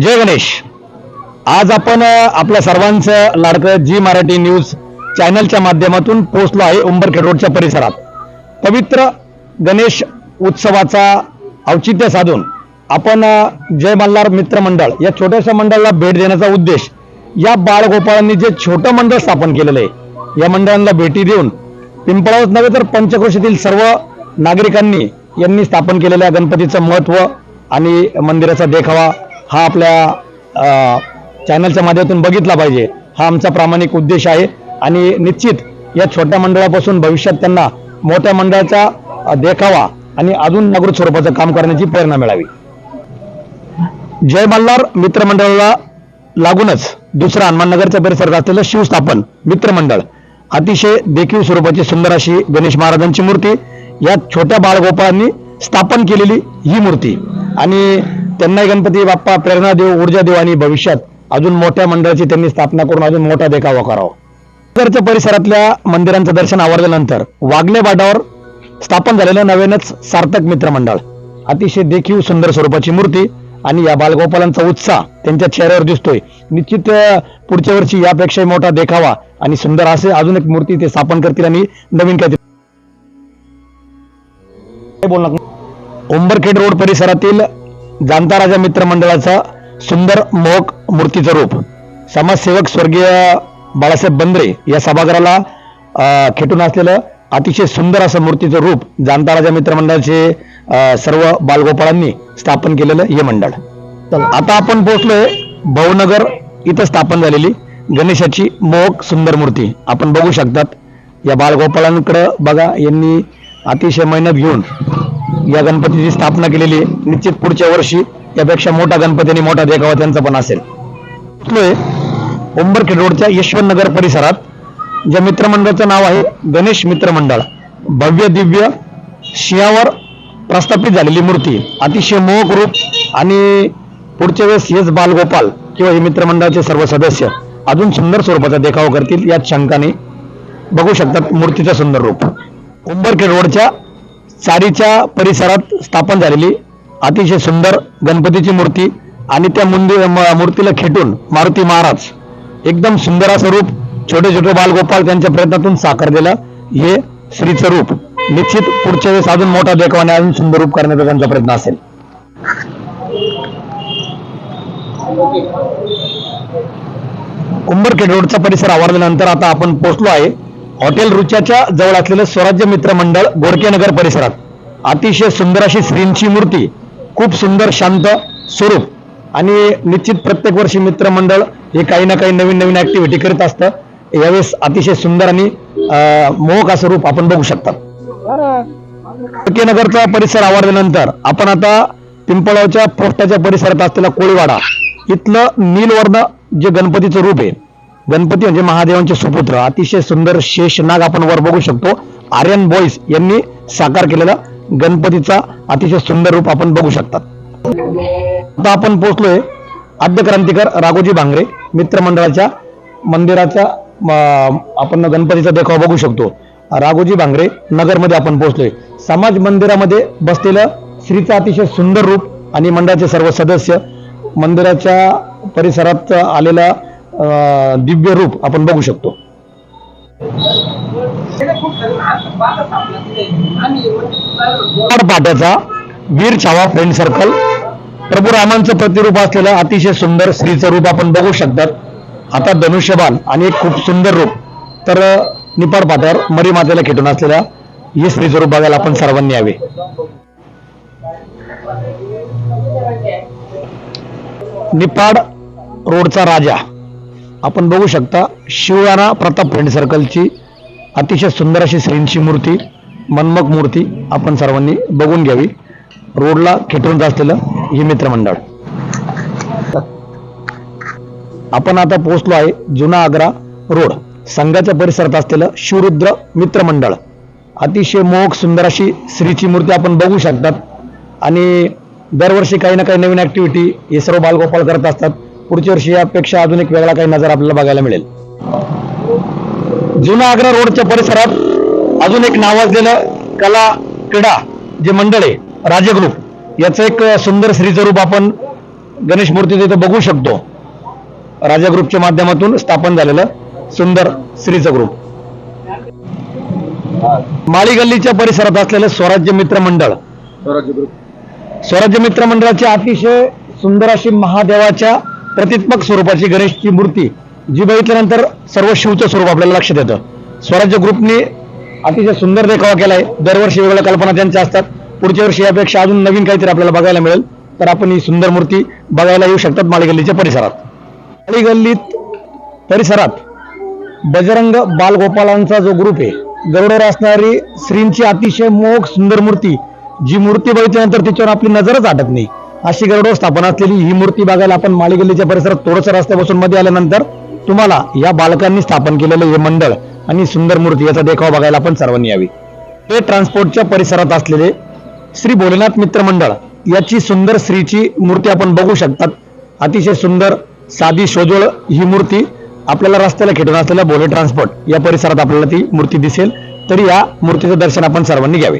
जय गणेश. आज आपण आपल्या सर्वांचं लाडकं जी मराठी न्यूज चॅनलच्या माध्यमातून पोहोचलो आहे उंबरखेड रोडच्या परिसरात. पवित्र गणेश उत्सवाचा औचित्य साधून आपण जय मल्हार मित्र मंडळ या छोट्याशा मंडळाला भेट देण्याचा उद्देश या बाळगोपाळांनी जे छोटं मंडळ स्थापन केलेलं आहे या मंडळांना भेटी देऊन पिंपळावच नव्हे तर पंचक्रोशीतील सर्व नागरिकांनी यांनी स्थापन केलेल्या गणपतीचं महत्त्व आणि मंदिराचा देखावा हा आपल्या चॅनलच्या माध्यमातून बघितला पाहिजे. हा आमचा प्रामाणिक उद्देश आहे. आणि निश्चित या छोट्या मंडळापासून भविष्यात त्यांना मोठ्या मंडळाचा देखावा आणि अजून जागृत स्वरूपाचं काम करण्याची प्रेरणा मिळावी. जय मल्हार मित्रमंडळाला लागूनच दुसरा हनुमाननगरच्या परिसरात असलेलं शिवस्थापन मित्रमंडळ अतिशय देखीव स्वरूपाची सुंदर अशी गणेश महाराजांची मूर्ती या छोट्या बाळगोपाळांनी स्थापन केलेली ही मूर्ती. आणि त्यांना गणपती बाप्पा प्रेरणा देऊ ऊर्जा देऊ आणि भविष्यात अजून मोठ्या मंडळाची त्यांनी स्थापना करून अजून मोठा देखावा करावा. नगरच्या परिसरातल्या मंदिरांचं दर्शन आवरल्यानंतर वागले बाटावर स्थापन झालेलं नव्यानेच सार्थक मित्र मंडळ. अतिशय देखीव सुंदर स्वरूपाची मूर्ती आणि या बालगोपालांचा उत्साह त्यांच्या चेहऱ्यावर दिसतोय. निश्चित पुढच्या वर्षी यापेक्षाही मोठा देखावा आणि सुंदर असे अजून एक मूर्ती ते स्थापन करतील आणि नवीन काहीतरी बोलणार उंबरखेड रोड परिसरातील जाणता राजा मित्र मंडळाचा सुंदर मोहक मूर्तीचं रूप. समाजसेवक स्वर्गीय बाळासाहेब बंद्रे या सभागृहाला खेटून असलेलं अतिशय सुंदर असं मूर्तीचं रूप जाणता राजा मित्र मंडळाचे अं, सर्व बालगोपाळांनी स्थापन केलेलं हे मंडळ. आता आपण पोहोचलोय भावनगर इथं स्थापन झालेली गणेशाची मोहक सुंदर मूर्ती. आपण बघू शकतात या बालगोपाळांकडे बघा यांनी अतिशय मेहनत घेऊन या गणपतीची स्थापना केलेली आहे. निश्चित पुढच्या वर्षी त्यापेक्षा मोठा गणपती आणि मोठा देखावा त्यांचा पण असेल. उंबरखेड रोडच्या यशवंतनगर परिसरात ज्या मित्रमंडळाचं नाव आहे गणेश मित्र मंडळ भव्य दिव्य शियावर प्रस्थापित झालेली मूर्ती. अतिशय मोहक रूप आणि पुढच्या वेळेस हेच बालगोपाल किंवा हे मित्रमंडळाचे सर्व सदस्य अजून सुंदर स्वरूपाचा देखावा करतील याच शंकाने बघू शकतात मूर्तीचं सुंदर रूप. उंबरखेड रोडच्या चारीच्या परिसरात स्थापन झालेली अतिशय सुंदर गणपतीची मूर्ती आणि त्या मंदिर मूर्तीला खेटून मारुती महाराज एकदम सुंदर असं रूप छोटे छोटे बालगोपाल त्यांच्या प्रयत्नातून साकारलेलं हे श्रीचं रूप निश्चित पुढच्या वेळेस अजून मोठा देखावाने अजून सुंदर रूप करण्याचा त्यांचा प्रयत्न असेल. उंबरखेड रोडचा परिसर आवडल्यानंतर आता आपण पोहोचलो आहे. हॉटेल रुच्याच्या जवळ असलेलं स्वराज्य मित्र मंडळ गोरकेनगर परिसरात. अतिशय सुंदर अशी श्रींची मूर्ती खूप सुंदर शांत स्वरूप आणि निश्चित प्रत्येक वर्षी मित्र मंडळ हे काही ना काही नवीन नवीन ऍक्टिव्हिटी करत असतं. यावेळेस अतिशय सुंदर आणि मोहक असं रूप आपण बघू शकता नगरचा परिसर आवडल्यानंतर आपण आता पिंपळावच्या पोस्टाच्या परिसरात असलेला कोळीवाडा इथलं नीलवर्ण जे गणपतीचं रूप आहे गणपती म्हणजे महादेवांचे सुपुत्र. अतिशय सुंदर शेष नाग आपण वर बघू शकतो. आर्यन बॉईस यांनी साकार केलेला गणपतीचा अतिशय सुंदर रूप आपण बघू शकतात. आता आपण पोहोचलोय आद्य क्रांतिकार राघोजी भांगरे मित्रमंडळाच्या मंदिराचा आपण गणपतीचा देखावा बघू शकतो. राघोजी भांगरे नगरमध्ये आपण पोहोचलोय. समाज मंदिरामध्ये बसलेलं श्रीचं अतिशय सुंदर रूप आणि मंडळाचे सर्व सदस्य मंदिराच्या परिसरात आलेला दिव्य रूप आपण बघू शकतो. पाट्याचा वीर छावा फ्रेंड सर्कल प्रभू रामांचं प्रतिरूप असलेलं अतिशय सुंदर स्त्रीचं रूप आपण बघू शकतात. आता धनुष्यबाण आणि एक खूप सुंदर रूप. तर निपाड पाट्यावर मरी मातेला खेटून असलेल्या हे स्त्रीचं रूप बघायला आपण सर्वांनी यावे. निपाड रोडचा राजा. आपण बघू शकता शिवराणा प्रताप फ्रेंड सर्कलची अतिशय सुंदर अशी श्रींची मूर्ती मनमक मूर्ती आपण सर्वांनी बघून घ्यावी. रोडला खेटून असलेलं हे मित्रमंडळ. आपण आता पोहोचलो आहे जुना आग्रा रोड. संघाच्या परिसरात असलेलं शिवरुद्र मित्रमंडळ. अतिशय मोहक सुंदर अशी श्रीची मूर्ती आपण बघू शकतात. आणि दरवर्षी काही ना काही नवीन ऍक्टिव्हिटी हे सर्व बालगोपाळ करत असतात. पुढच्या वर्षी यापेक्षा अजून एक वेगळा काही नजर आपल्याला बघायला मिळेल. जुना आग्रा रोडच्या परिसरात अजून एक नावाजलेलं कला क्रीडा जे मंडळ आहे राजे ग्रुप याचं एक सुंदर श्रीचं रूप आपण गणेश मूर्ती तिथं बघू शकतो. राजा ग्रुपच्या माध्यमातून स्थापन झालेलं सुंदर श्रीचं ग्रुप माळी गल्लीच्या परिसरात असलेलं स्वराज्य मित्र मंडळ. स्वराज्य ग्रुप. स्वराज्य मित्र मंडळाची अतिशय सुंदर अशी महादेवाच्या प्रतित्मक स्वरूपाची गणेशची मूर्ती जी बघितल्यानंतर सर्व शिवचं स्वरूप आपल्याला लक्षात येतं. स्वराज्य ग्रुपने अतिशय सुंदर देखावा केलाय. दरवर्षी वेगवेगळ्या कल्पना त्यांच्या असतात. पुढच्या वर्षी यापेक्षा अजून नवीन काहीतरी आपल्याला बघायला मिळेल. तर आपण ही सुंदर मूर्ती बघायला येऊ शकतात माळीगल्लीच्या परिसरात. माळीगल्लीत परिसरात बजरंग बालगोपालांचा जो ग्रुप आहे गरुडावर असणारी श्रींची अतिशय मोग सुंदर मूर्ती जी मूर्ती बघितल्यानंतर तिच्यावर आपली नजरच आटत नाही. अशी गरुडावर स्थापना असलेली ही मूर्ती बघायला आपण माळीगल्लीच्या परिसरात थोडंसं रस्त्यापासून मध्ये आल्यानंतर तुम्हाला या बालकांनी स्थापन केलेलं हे मंडळ आणि सुंदर मूर्ती याचा देखावा बघायला आपण सर्वांनी यावी. हे ट्रान्सपोर्टच्या परिसरात असलेले श्री भोलेनाथ मित्र मंडळ याची सुंदर श्रीची मूर्ती आपण बघू शकतात. अतिशय सुंदर साधी शोजोळ ही मूर्ती आपल्याला रस्त्याला खेटून असलेल्या भोले ट्रान्सपोर्ट या परिसरात आपल्याला ती मूर्ती दिसेल. तरी या मूर्तीचं दर्शन आपण सर्वांनी घ्यावे.